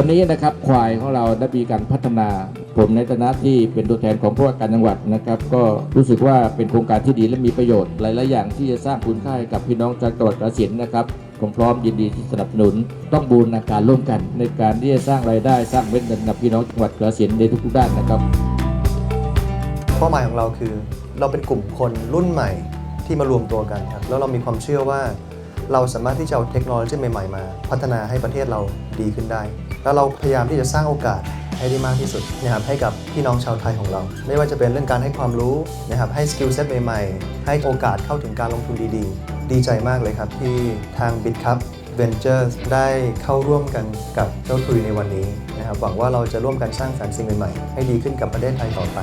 อนนี้นะครับควายของเราได้มีการพัฒนา ผมในฐานะที่เป็นตัวแทนของผู้ว่าการจังหวัดนะครับ ก็รู้สึกว่าเป็นโครงการที่ดีและมีประโยชน์ หลายๆอย่างที่จะสร้างคุณค่าให้กับพี่น้องจังหวัดกระสินธุ์นะครับผมพร้อมยินดีที่สนับสนุน ต้องบูรณาการร่วมกัน ในการที่จะสร้างรายได้สร้างเม็ดเงินกับพี่น้องจังหวัดกระสินธุ์ในทุกๆด้านนะครับเป้าหมายของเราคือ เราเป็นกลุ่มคนรุ่นใหม่ที่มารวมตัวกันครับแล้วเรามีความเชื่อว่า เราสามารถที่จะเอาเทคโนโลยีใหม่ๆมา พัฒนาให้ประเทศเราดีขึ้นได้ แล้วเราพยายามที่จะสร้างโอกาสให้ได้มากที่สุดนะครับให้กับพี่น้องชาวไทยของเรา ไม่ว่าจะเป็นเรื่องการให้ความรู้นะครับให้สกิลเซ็ตใหม่ๆ ให้โอกาสเข้าถึงการลงทุนดีๆ ดีใจมากเลยครับที่ทาง BitCup Ventures ได้เข้าร่วมกันกับเจ้าทุยในวันนี้นะครับหวังว่าเราจะร่วมกันสร้างสรรค์สิ่งใหม่ๆ ให้ดีขึ้นกับประเทศไทยต่อไป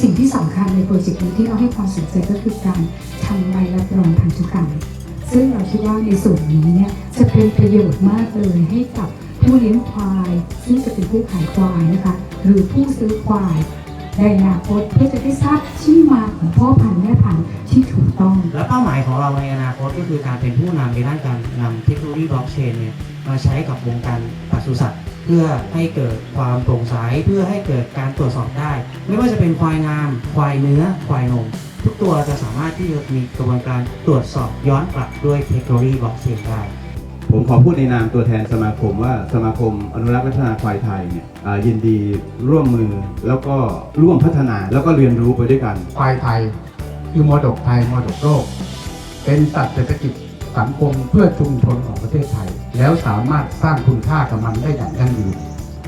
สิ่งที่สำคัญในโปรเจกต์นี้ที่เราให้ความสนใจก็คือการทำใบรับรองพันธุกรรม ซึ่งเราคิดว่าในส่วนนี้เนี่ยจะเป็นประโยชน์มากเลยให้กับผู้เลี้ยงควาย ซึ่งจะเป็นผู้ขายควายนะคะ หรือผู้ซื้อควายในอนาคตเพื่อจะได้ทราบที่มาของพ่อพันธุ์แม่พันธุ์ที่ถูกต้อง และเป้าหมายของเราในอนาคตก็คือการเป็นผู้นำในด้านการนำเทคโนโลยีบล็อกเชนเนี่ยมาใช้กับวงการปศุสัตว์เพื่อให้เกิดความโปร่งใสเพื่อให้เกิดการตรวจสอบได้ ไม่ว่าจะเป็นควายงาม ควายเนื้อ ควายนม ทุกตัวจะสามารถที่จะมีกระบวนการตรวจสอบย้อนกลับด้วยเทคโนโลยีบล็อกเชนได้ผมขอพูดในนามตัวแทนสมาคมว่าสมาคมอนุรักษ์และพัฒนาควายไทยเนี่ยอ่ายินดีร่วมมือแล้วก็ร่วมพัฒนาแล้วก็เรียนรู้ไปด้วยกัน ควายไทย คือมรดกไทยมรดกโลก เป็นสัตว์เศรษฐกิจสังคมเพื่อชุมชนของประเทศไทย แล้วสามารถสร้างคุณค่ากับมันได้อย่างยั่งยืน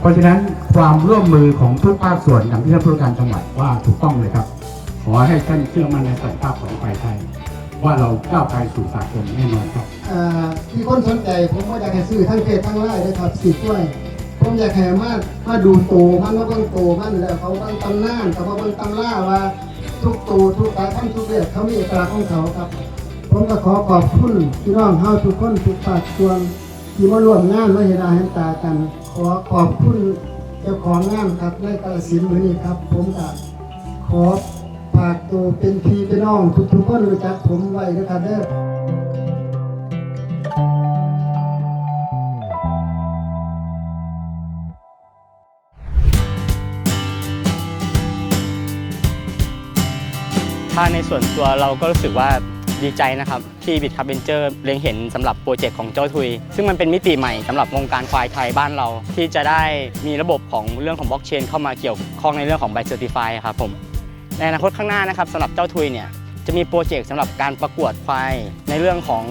เพราะฉะนั้นความร่วมมือของทุกภาคส่วนอย่างที่ท่านผู้ว่าการจังหวัดว่าถูกต้องเลยครับข อให้ท่านเชื่อมั่นในศักยภาพของควายไทย ว่าเราก้าวไปสู่สากลแน่นอนครับอ่าที่คนสนใจผมก็อยากให้ซื้อทั้งเพจทั้งไลน์เลยครับสิบด้วยผมอยากให้มามาดูโตมันมาเบิ่งโตมันแล้วเขาเบิ่งตำนานเขามาบิ่งตำล่าว่าทุกโตทุกสายพันธุ์ทุกเรื่องเขามีเอกลักษณ์ของเขาครับ ผมก็ขอขอบคุณพี่น้องเฮาทุกคนทุกภาคส่วนที่มาร่วมงานมาเห็นหน้าเห็นตากัน ขอขอบคุณเจ้าของงานครับในกาฬสินธุ์มื้อนี้ครับ ผมก็ขอากตัวเป็นพี่เป็นน้องทุกๆคนรู้จักผมไว้นะครับเด้อถ้าในส่วนตัวเราก็รู้สึกว่าดีใจนะครับที่บิดคับเบนเจอร์เล็งเห็นสำหรับโปรเจกต์ของเจ้าทุย ซึ่งมันเป็นมิติใหม่สำหรับวงการควายไทยบ้านเรา ที่จะได้มีระบบของเรื่องของบล็อกเชนเข้ามาเกี่ยวข้องในเรื่องของใบเซอร์ติฟายครับผม ในอนาคตข้างหน้านะครับสำหรับเจ้าทุยเนี่ยจะมีโปรเจกต์สำหรับการประกวดควายในเรื่องของ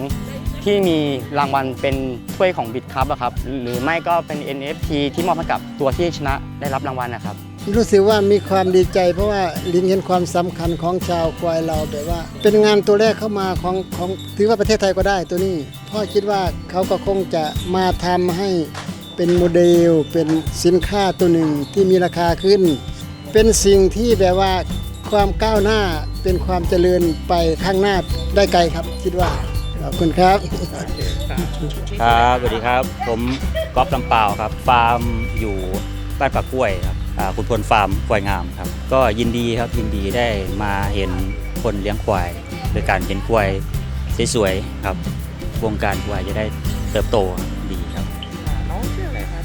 ที่มีรางวัลเป็นถ้วยของบิดครับอะครับ หรือไม่ก็เป็น NFT ที่มอบให้กับตัวที่ชนะได้รับรางวัลนะครับ รู้สึกว่ามีความดีใจ เพราะว่าลิงเห็นความสำคัญของชาวควายเราแบบว่า เป็นงานตัวแรกเข้ามาของของถือว่าประเทศไทยก็ได้ตัวนี้พ่อคิดว่าเขาก็คงจะมาทำให้เป็นโมเดล เป็นสินค้าตัวหนึ่งที่มีราคาขึ้น เป็นสิ่งที่แบบว่า ความก้าวหน้าเป็นความเจริญไปข้างหน้าได้ไกลครับ คิดว่าขอบคุณครับ ครับสวัสดีครับ ผมก๊อฟลำเปาวครับ ฟาร์มอยู่บ้านปากกล้วยครับอ่าคุณพลฟาร์มควายงามครับ ก็ยินดีครับยินดีได้มาเห็นคนเลี้ยงควายโดยการเห็นควายสวยๆครับ วงการควายจะได้เติบโตดีครับ น้องชื่ออะไรครับ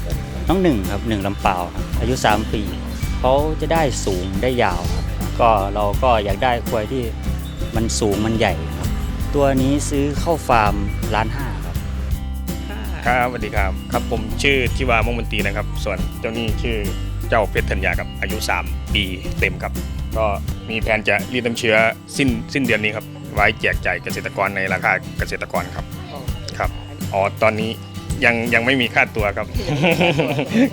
น้องหนึ่งครับหนึ่งลำเปาวครับอายุ 3 ปีเขาจะได้สูงได้ยาวครับ ก็เราก็อยากได้ควายที่มันสูงมันใหญ่ครับ ตัวนี้ซื้อเข้าฟาร์มล้านห้าครับ ครับสวัสดีครับครับผมชื่อทิวามงมนตรีนะครับ ส่วนเจ้านี่ชื่อเจ้าเพชรธัญญาครับอายุ 3 ปีเต็มครับ ก็มีแผนจะรีดน้ำเชื้อสิ้นสิ้นเดือนนี้ครับไว้แจกจ่ายเกษตรกรในราคาเกษตรกรครับครับอ๋อตอนนี้ยังยังไม่มีค่าตัวครับ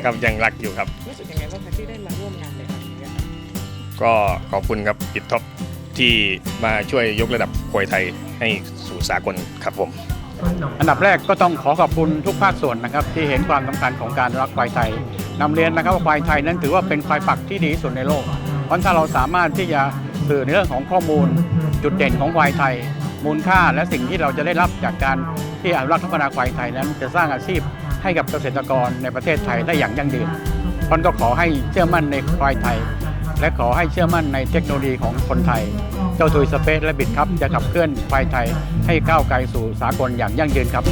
ครับยังรักอยู่ครับ รู้สึกยังไงบ้างคะที่ได้มาร่วมงาน ก็ขอบคุณครับปิดท็อปที่มาช่วยยกระดับควยไทยให้สู่สากลครับผม อันดับแรกก็ต้องขอขอบคุณทุกภาคส่วนนะครับ ที่เห็นความสำคัญของการรักควายไทยนำเรียนนะครับว่าควายไทยนั้นถือว่าเป็นควายปักที่ดีที่สุดในโลก เพราะถ้าเราสามารถที่จะสื่อในเรื่องของข้อมูล จุดเด่นของควายไทย มูลค่าและสิ่งที่เราจะได้รับจากการที่อนุรักษ์และพัฒนาควายไทยนั้น จะสร้างอาชีพให้กับเกษตรกรในประเทศไทยได้อย่างยั่งยืนเพราะฉะนั้นก็ขอให้เชื่อมั่นในควายไทย และขอให้เชื่อมั่นในเทคโนโลยีของคนไทย เจ้าทุยสเปซและบิดครับจะขับเคลื่อนไฟไทยให้ก้าวไกลสู่สากลอย่างยั่งยืนครับ